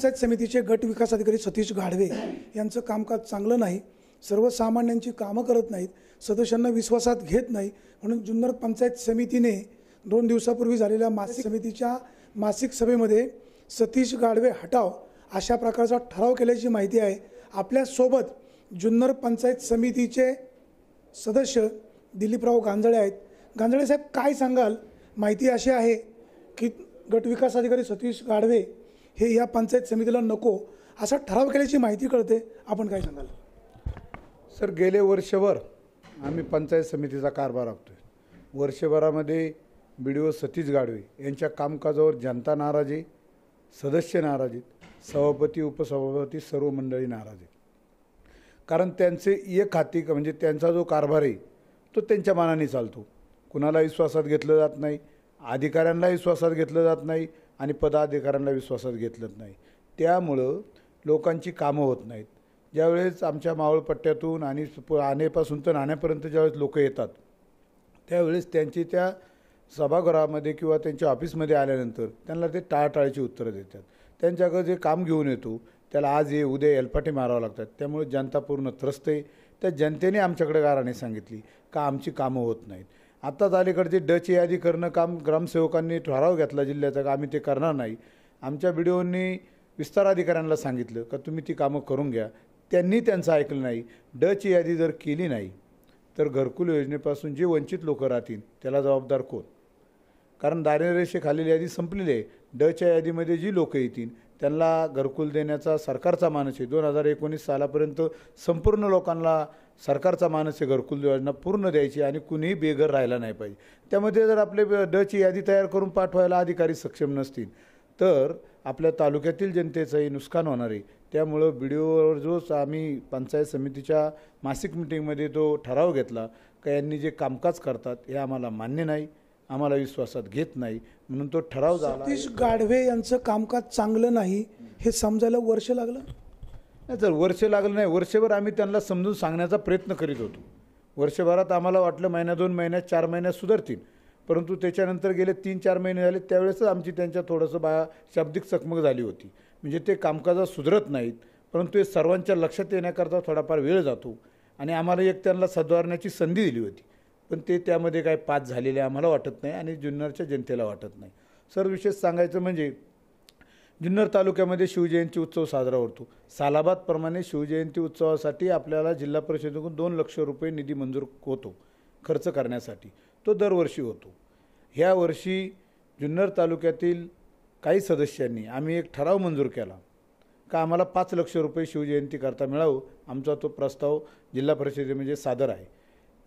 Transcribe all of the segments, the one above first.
पंचायत समितीचे गट विकास अधिकारी सतीश गाढवे यांचं कामकाज चांगलं नाही सर्वसामान्यांची कामं करत नाहीत सदस्यांना विश्वासात घेत नाही म्हणून जुन्नर पंचायत समितीने दोन दिवसापूर्वी झालेल्या मासिक समितीच्या मासिक सभेमध्ये सतीश गाढवे हटाव अशा प्रकारचा ठराव केल्याची माहिती आहे. आपल्यासोबत जुन्नर पंचायत समितीचे सदस्य दिलीपराव गांजळे आहेत. गांजळे साहेब काय सांगाल? माहिती अशी आहे की गटविकास अधिकारी सतीश गाढवे हे या पंचायत समितीला नको असा ठराव केल्याची माहिती कळते. आपण काय सांगाल? सर गेले वर्षभर आम्ही पंचायत समितीचा कारभार आखतोय वर्षभरामध्ये बी डी ओ सतीश गाडवे यांच्या कामकाजावर जनता नाराज आहे सदस्य नाराज आहेत सभापती उपसभापती सर्व मंडळी नाराज आहेत. कारण त्यांचे एक हाती म्हणजे त्यांचा जो कारभार आहे तो त्यांच्या मानाने चालतो. कुणाला विश्वासात घेतलं जात नाही अधिकाऱ्यांना विश्वासात घेतलं जात नाही आणि पदाधिकाऱ्यांना विश्वासात घेतलं नाही. त्यामुळं लोकांची कामं होत नाहीत. ज्यावेळेस आमच्या मावळपट्ट्यातून आणि प- आनेपासून तर नाण्यापर्यंत ज्यावेळेस लोक येतात त्यावेळेस त्यांची त्या सभागृहामध्ये किंवा त्यांच्या ऑफिसमध्ये आल्यानंतर त्यांना ते टाळाटाळीची उत्तरं देतात. त्यांच्याकडे जे काम घेऊन येतो त्याला आज ये उद्या एलपाटे मारावं लागतात. त्यामुळे जनता पूर्ण त्रस्त आहे. त्या जनतेने आमच्याकडे गाराने सांगितली का आमची कामं होत नाहीत. आत्ताच अलीकडचे डच यादी करणं काम ग्रामसेवकांनी ठराव घेतला जिल्ह्याचा का आम्ही ते करणार नाही. आमच्या व्हिडिओनी विस्तार अधिकाऱ्यांना सांगितलं का तुम्ही ती कामं करून घ्या. त्यांनी त्यांचं ऐकलं नाही. डच यादी जर केली नाही तर घरकुल योजनेपासून जे वंचित लोक राहतील त्याला जबाबदार कोण? कारण दारिद्र्यरेषेखालील यादी संपलेली आहे. डच्या यादीमध्ये जी लोकं येतील त्यांना घरकुल देण्याचा सरकारचा मानस आहे. दोन हजार एकोणीस सालापर्यंत संपूर्ण लोकांना सरकारचा मानस घरकुल योजना पूर्ण द्यायची आणि कुणीही बेघर राहायला नाही पाहिजे. त्यामध्ये जर आपले डची यादी तयार करून पाठवायला अधिकारी सक्षम नसतील तर आपल्या तालुक्यातील जनतेचंही नुकसान होणार आहे. त्यामुळं व्हिडिओवर जो आम्ही पंचायत समितीच्या मासिक मिटिंगमध्ये तो ठराव घेतला का यांनी जे कामकाज करतात हे आम्हाला मान्य नाही आम्हाला विश्वासात घेत नाही म्हणून तो ठराव झाला सतीश गाढवे यांचं कामकाज चांगलं नाही हे समजायला वर्ष लागलं? नाही जर वर्ष लागलं नाही वर्षभर आम्ही त्यांना समजून सांगण्याचा प्रयत्न करीत होतो. वर्षभरात आम्हाला वाटलं महिन्या दोन महिन्यात चार महिन्यात सुधारतील. परंतु त्याच्यानंतर गेले तीन चार महिने झाले त्यावेळेसच आमची त्यांच्या थोडंसं बा शाब्दिक चकमक झाली होती. म्हणजे ते कामकाजात सुधरत नाहीत परंतु हे सर्वांच्या लक्षात येण्याकरता थोडाफार वेळ जातो आणि आम्हाला एक त्यांना सद्वारण्याची संधी दिली होती. पण ते त्यामध्ये काय पास झालेले आम्हाला वाटत नाही आणि जुन्नरच्या जनतेला वाटत नाही. सर विशेष सांगायचं म्हणजे जुन्नर तालुक्यामध्ये शिवजयंती उत्सव साजरा होतो. सालाबादप्रमाणे शिवजयंती उत्सवासाठी आपल्याला जिल्हा परिषदेकडून दोन लक्ष रुपये निधी मंजूर होतो खर्च करण्यासाठी. तो दरवर्षी होतो. ह्या वर्षी जुन्नर तालुक्यातील काही सदस्यांनी आम्ही एक ठराव मंजूर केला का आम्हाला पाच लक्ष रुपये शिवजयंतीकरता मिळावं? आमचा तो प्रस्ताव जिल्हा परिषदेमध्ये म्हणजे सादर आहे.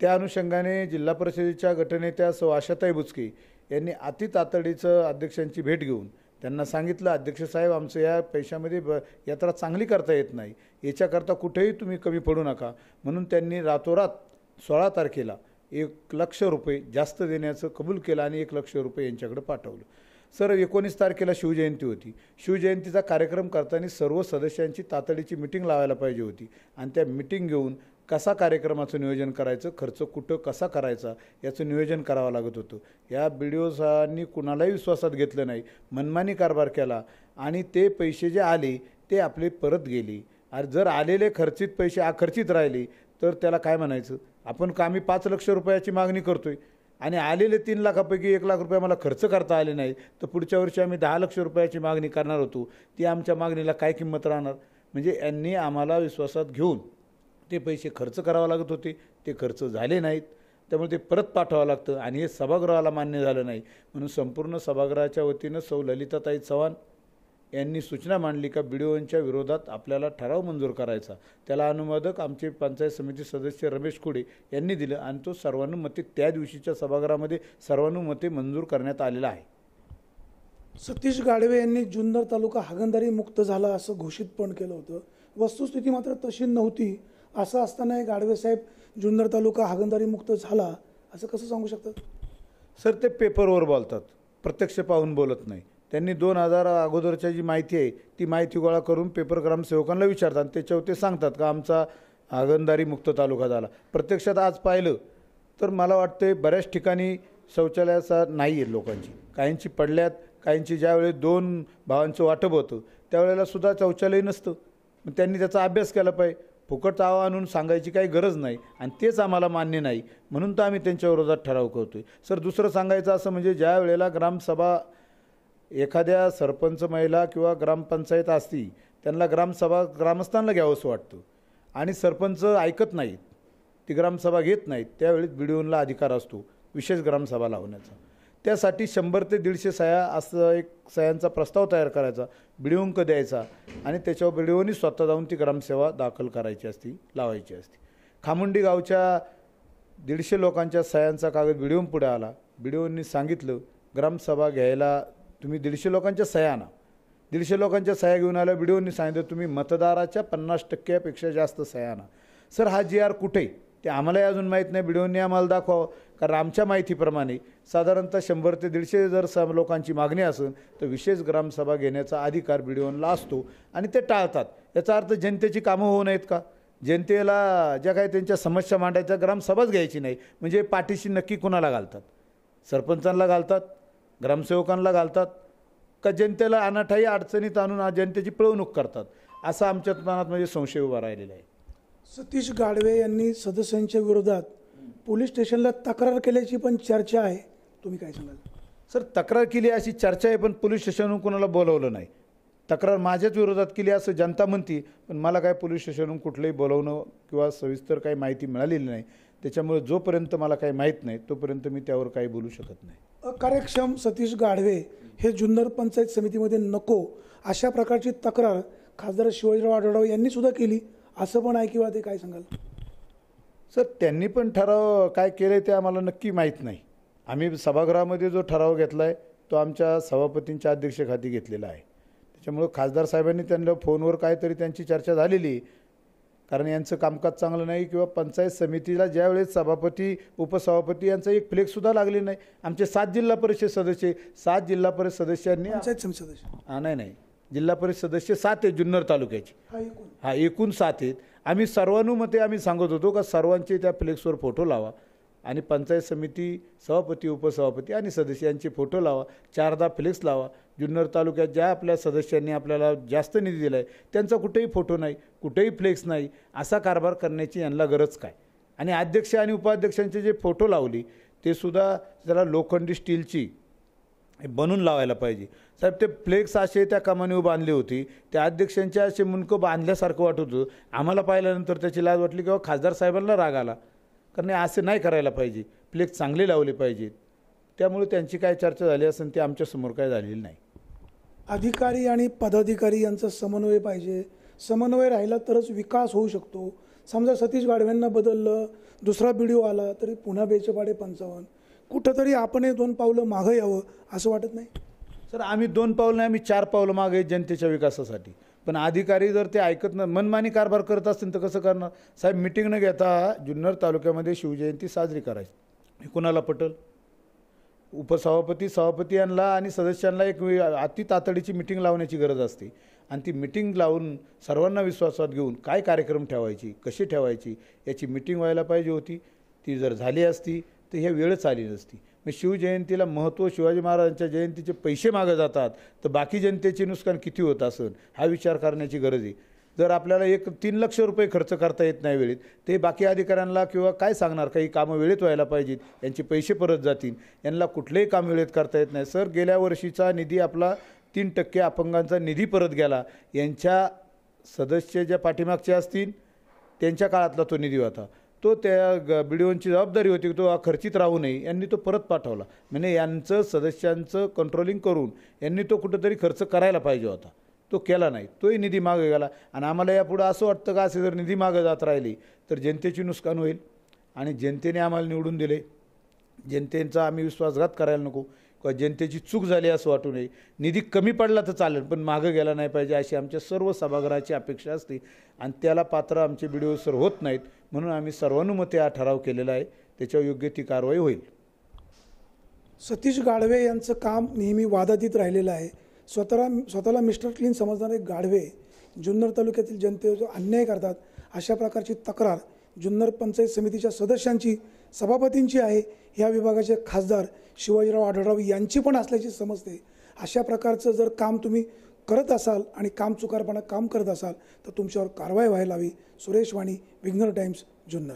त्या अनुषंगाने जिल्हा परिषदेच्या गटनेत्या सौ आशाताई बुचके यांनी अति तातडीचं अध्यक्षांची भेट घेऊन त्यांना सांगितलं अध्यक्ष साहेब आमचं या पैशामध्ये ब यात्रा चांगली करता येत नाही. याच्याकरता कुठेही तुम्ही कमी पडू नका. म्हणून त्यांनी रातोरात सोळा तारखेला एक लक्ष रुपये जास्त देण्याचं कबूल केलं आणि एक लक्ष रुपये यांच्याकडे पाठवलं. सर एकोणीस तारखेला शिवजयंती होती. शिवजयंतीचा कार्यक्रम करताना सर्व सदस्यांची तातडीची मिटिंग लावायला पाहिजे होती. आणि त्या मिटिंग घेऊन कसा कार्यक्रमाचं नियोजन करायचं खर्च कुठं कसा करायचा याचं नियोजन करावं लागत होतं. या बी डी ओसांनी कुणालाही विश्वासात घेतलं नाही. मनमानी कारभार केला आणि ते पैसे जे आले ते आपले परत गेले. आणि जर आलेले खर्चित पैसे आखर्चित राहिले तर त्याला काय म्हणायचं? आपण का आम्ही पाच लक्ष रुपयाची मागणी करतो आहे आणि आलेले तीन लाखापैकी एक लाख रुपये मला खर्च करता आले नाही तर पुढच्या वर्षी आम्ही दहा लक्ष रुपयाची मागणी करणार होतो. ती आमच्या मागणीला काय किंमत राहणार? म्हणजे यांनी आम्हाला विश्वासात घेऊन ते पैसे खर्च करावं लागत होते ते खर्च झाले नाहीत. त्यामुळे ते परत पाठवावं लागतं आणि हे सभागृहाला मान्य झालं नाही. म्हणून संपूर्ण सभागृहाच्या वतीनं सौ ललिताताई चव्हाण यांनी सूचना मांडली का बीडीओंच्या विरोधात आपल्याला ठराव मंजूर करायचा. त्याला अनुमोदक आमचे पंचायत समिती सदस्य रमेश कुडे यांनी दिलं आणि तो सर्वानुमते त्या दिवशीच्या सभागृहामध्ये सर्वानुमते मंजूर करण्यात आलेला आहे. सतीश गाडवे यांनी जुन्नर तालुका हागंदारी मुक्त झाला असं घोषित पण केलं होतं. वस्तुस्थिती मात्र तशी नव्हती. असं असताना हे गाढवे साहेब जुन्नर तालुका हागंदारी मुक्त झाला असं कसं सांगू शकतात? सर ते पेपरवर बोलतात. प्रत्यक्ष पाहून बोलत नाही. त्यांनी दोन हजार अगोदरच्या जी माहिती आहे ती माहिती गोळा करून पेपर ग्रामसेवकांना विचारतात आणि त्याच्यावर ते सांगतात का आमचा हागंदारी मुक्त तालुका झाला. प्रत्यक्षात आज पाहिलं तर मला वाटतं बऱ्याच ठिकाणी शौचालयाचा नाही आहे लोकांची. काहींची पडल्यात काहींची ज्यावेळेस दोन भावांचं वाटप होतं त्यावेळेला सुद्धा शौचालय नसतं. मग त्यांनी त्याचा अभ्यास केला पाहिजे. फुकट आवा आणून सांगायची काही गरज नाही आणि तेच आम्हाला मान्य नाही. म्हणून तर आम्ही त्यांच्या विरोधात ठराव आहे सर दुसरं सांगायचं असं म्हणजे ज्या वेळेला ग्रामसभा एखाद्या सरपंच महिला किंवा ग्रामपंचायत असती त्यांना ग्रामसभा ग्रामस्थांना घ्यावंसं वाटतं. आणि सरपंच ऐकत नाहीत ती ग्रामसभा घेत नाहीत त्यावेळी बी डी ओनला अधिकार असतो विशेष ग्रामसभा लावण्याचा. त्यासाठी शंभर ते दीडशे सह्या असं एक सह्यांचा प्रस्ताव तयार करायचा बिडिओंक द्यायचा आणि त्याच्यावर बिडिओनी स्वतः जाऊन ती ग्रामसेवा दाखल करायची असती लावायची असती. खामुंडी गावच्या दीडशे लोकांच्या सह्यांचा कागद बिडिओन पुढे आला. बिडिओंनी सांगितलं ग्रामसभा घ्यायला तुम्ही दीडशे लोकांच्या सह्या आणा. दीडशे लोकांच्या सह्या घेऊन आल्या बिडिओंनी सांगितलं तुम्ही मतदाराच्या पन्नास टक्क्यापेक्षा जास्त सह्या आणा. सर हा जी आर कुठे? ते आम्हालाही अजून माहीत नाही. बिडिओंनी आम्हाला दाखवावं. कारण आमच्या माहितीप्रमाणे साधारणतः शंभर ते दीडशे जर स लोकांची मागणी असेल तर विशेष ग्रामसभा घेण्याचा अधिकार बिडिओनला असतो. आणि ते टाळतात. याचा अर्थ जनतेची कामं होऊ नयेत का? जनतेला ज्या काही त्यांच्या समस्या मांडायच्या ग्रामसभाच घ्यायची नाही. म्हणजे पाठीशी नक्की कुणाला घालतात? सरपंचांना घालतात? ग्रामसेवकांना घालतात? का जनतेला अनाठाई अडचणीत आणून जनतेची पिळवणूक करतात? असा आमच्या मनात म्हणजे संशय उभा राहिलेला आहे. सतीश गाडवे यांनी सदस्यांच्या विरोधात पोलीस स्टेशनला तक्रार केल्याची पण चर्चा आहे. तुम्ही काय सांगाल? सर तक्रार केली अशी चर्चा आहे पण पोलीस स्टेशनहून कोणाला बोलवलं नाही. तक्रार माझ्याच विरोधात केली असं जनता म्हणती पण मला काय पोलीस स्टेशनहून कुठलंही बोलवणं किंवा सविस्तर काही माहिती मिळालेली नाही. त्याच्यामुळे जोपर्यंत मला काही माहीत नाही तोपर्यंत मी त्यावर काही बोलू शकत नाही. अकार्यक्षम सतीश गाढवे हे जुन्नर पंचायत समितीमध्ये नको अशा प्रकारची तक्रार खासदार शिवाजीराव आढळराव यांनी सुद्धा केली. असं पण आहे किंवा ते काय सांगाल? सर त्यांनी पण ठराव काय केलं ते आम्हाला नक्की माहीत नाही. आम्ही सभागृहामध्ये जो ठराव घेतला आहे तो आमच्या सभापतींच्या अध्यक्षखाती घेतलेला आहे. त्याच्यामुळं खासदार साहेबांनी त्यांना फोनवर काहीतरी त्यांची चर्चा झालेली. कारण यांचं कामकाज चांगलं नाही किंवा पंचायत समितीला ज्यावेळेस सभापती उपसभापती यांचा एक फ्लेक्ससुद्धा लागले नाही. आमचे सात जिल्हा परिषद सदस्य सात जिल्हा परिषद सदस्यांनी पंचायत समिती सदस्य. हा, नाही नाही. जिल्हा परिषद सदस्य सात आहेत जुन्नर तालुक्याचे. हा एकूण. हा सात आहेत. आम्ही सर्वानुमते आम्ही सांगत होतो का सर्वांचे त्या फ्लेक्सवर फोटो लावा आणि पंचायत समिती सभापती उपसभापती आणि सदस्यांचे फोटो लावा. चारदा फ्लेक्स लावा. जुन्नर तालुक्यात ज्या आपल्या सदस्यांनी आपल्याला जास्त निधी दिला आहे त्यांचा कुठेही फोटो नाही कुठेही फ्लेक्स नाही असा कारभार करण्याची यांना गरज काय? आणि अध्यक्ष आणि उपाध्यक्षांचे जे फोटो लावली ते सुद्धा जरा लोखंडी स्टीलची. बनून लावायला पाहिजे. साहेब ते फ्लेक्स असे त्या कमानी बांधली होती. त्या अध्यक्षांच्या असे मुंडकं बांधल्यासारखं वाटत होतं. आम्हाला पाहिल्यानंतर त्याची लाज वाटली किंवा खासदार साहेबांना राग आला. कारण असे नाही करायला पाहिजे. फ्लेक्स चांगले लावले पाहिजेत त्यामुळे त्यांची काय चर्चा झाली असेल ती आमच्यासमोर काय झालेली नाही. अधिकारी आणि पदाधिकारी यांचा समन्वय पाहिजे. समन्वय राहिला तरच विकास होऊ शकतो. समजा सतीश गाडव्यांना बदललं दुसरा व्हिडिओ आला तरी पुन्हा बेचपाडे पंचावन्न. कुठंतरी आपण हे दोन पावलं मागं यावं असं वाटत नाही? सर आम्ही दोन पावलं नाही आम्ही चार पावलं मागे आहेत जनतेच्या विकासासाठी. पण अधिकारी जर ते ऐकत न मनमानी कारभार करत असतील तर कसं करणार? साहेब मिटिंग न घेता जुन्नर तालुक्यामध्ये शिवजयंती साजरी करायची. हे कुणाला पटल? उपसभापती सभापती यांना आणि सदस्यांना एक अति तातडीची मिटिंग लावण्याची गरज असते. आणि ती मिटिंग लावून सर्वांना विश्वासात घेऊन काय कार्यक्रम ठेवायची कशी ठेवायची याची मिटिंग व्हायला पाहिजे होती. ती जर झाली असती तर ह्या वेळच आली नसती. मग शिवजयंतीला महत्त्व शिवाजी महाराजांच्या जयंतीचे पैसे मागं जातात तर बाकी जनतेचे नुकसान किती होत असेल हा विचार करण्याची गरज आहे. जर आपल्याला एक तीन लक्ष रुपये खर्च करता येत नाही वेळेत ते बाकी अधिकाऱ्यांना किंवा काय सांगणार काही कामं वेळेत व्हायला पाहिजेत यांचे पैसे परत जातील. यांना कुठलेही काम वेळेत करता येत नाही. सर गेल्या वर्षीचा निधी आपला तीन टक्के अपंगांचा निधी परत गेला. यांच्या सदस्य ज्या पाठीमागचे असतील त्यांच्या काळातला तो निधी होता. तो त्या ग बिडिओंची जबाबदारी होती की तो खर्चित राहू नये यांनी तो परत पाठवला. म्हणजे यांचं सदस्यांचं कंट्रोलिंग करून यांनी तो कुठंतरी खर्च करायला पाहिजे होता. तो केला नाही. तोही निधी मागे गेला. आणि आम्हाला यापुढं असं वाटतं का असे जर निधी मागं जात राहिली तर जनतेची नुकसान होईल. आणि जनतेने आम्हाला निवडून दिले. जनतेचा आम्ही विश्वासघात करायला नको. किंवा जनतेची चूक झाली असं वाटू नये. निधी कमी पडला तर चालेल पण मागं गेला नाही पाहिजे अशी आमच्या सर्व सभागृहाची अपेक्षा असते. आणि त्याला पात्र आमचे बी डी सर होत नाहीत म्हणून आम्ही सर्वानुमते हा ठराव केलेला आहे. त्याच्यावर योग्य ती कारवाई होईल. सतीश गाढवे यांचं काम नेहमी वादातीत राहिलेलं आहे. स्वतःला स्वतःला मिस्टर क्लीन समजणारे गाढवे जुन्नर तालुक्यातील जनतेचा अन्याय करतात. अशा प्रकारची तक्रार जुन्नर पंचायत समितीच्या सदस्यांची सभापतींची आहे या विभागाचे खासदार शिवाजीराव आढळराव यांची पण असल्याची समजते अशा प्रकारचं जर काम तुम्ही करत असाल आणि काम चुकारपणा काम करत असाल तर तुमच्यावर कारवाई व्हायला हवी. सुरेश वाणी विघ्नर टाइम्स जुन्नर.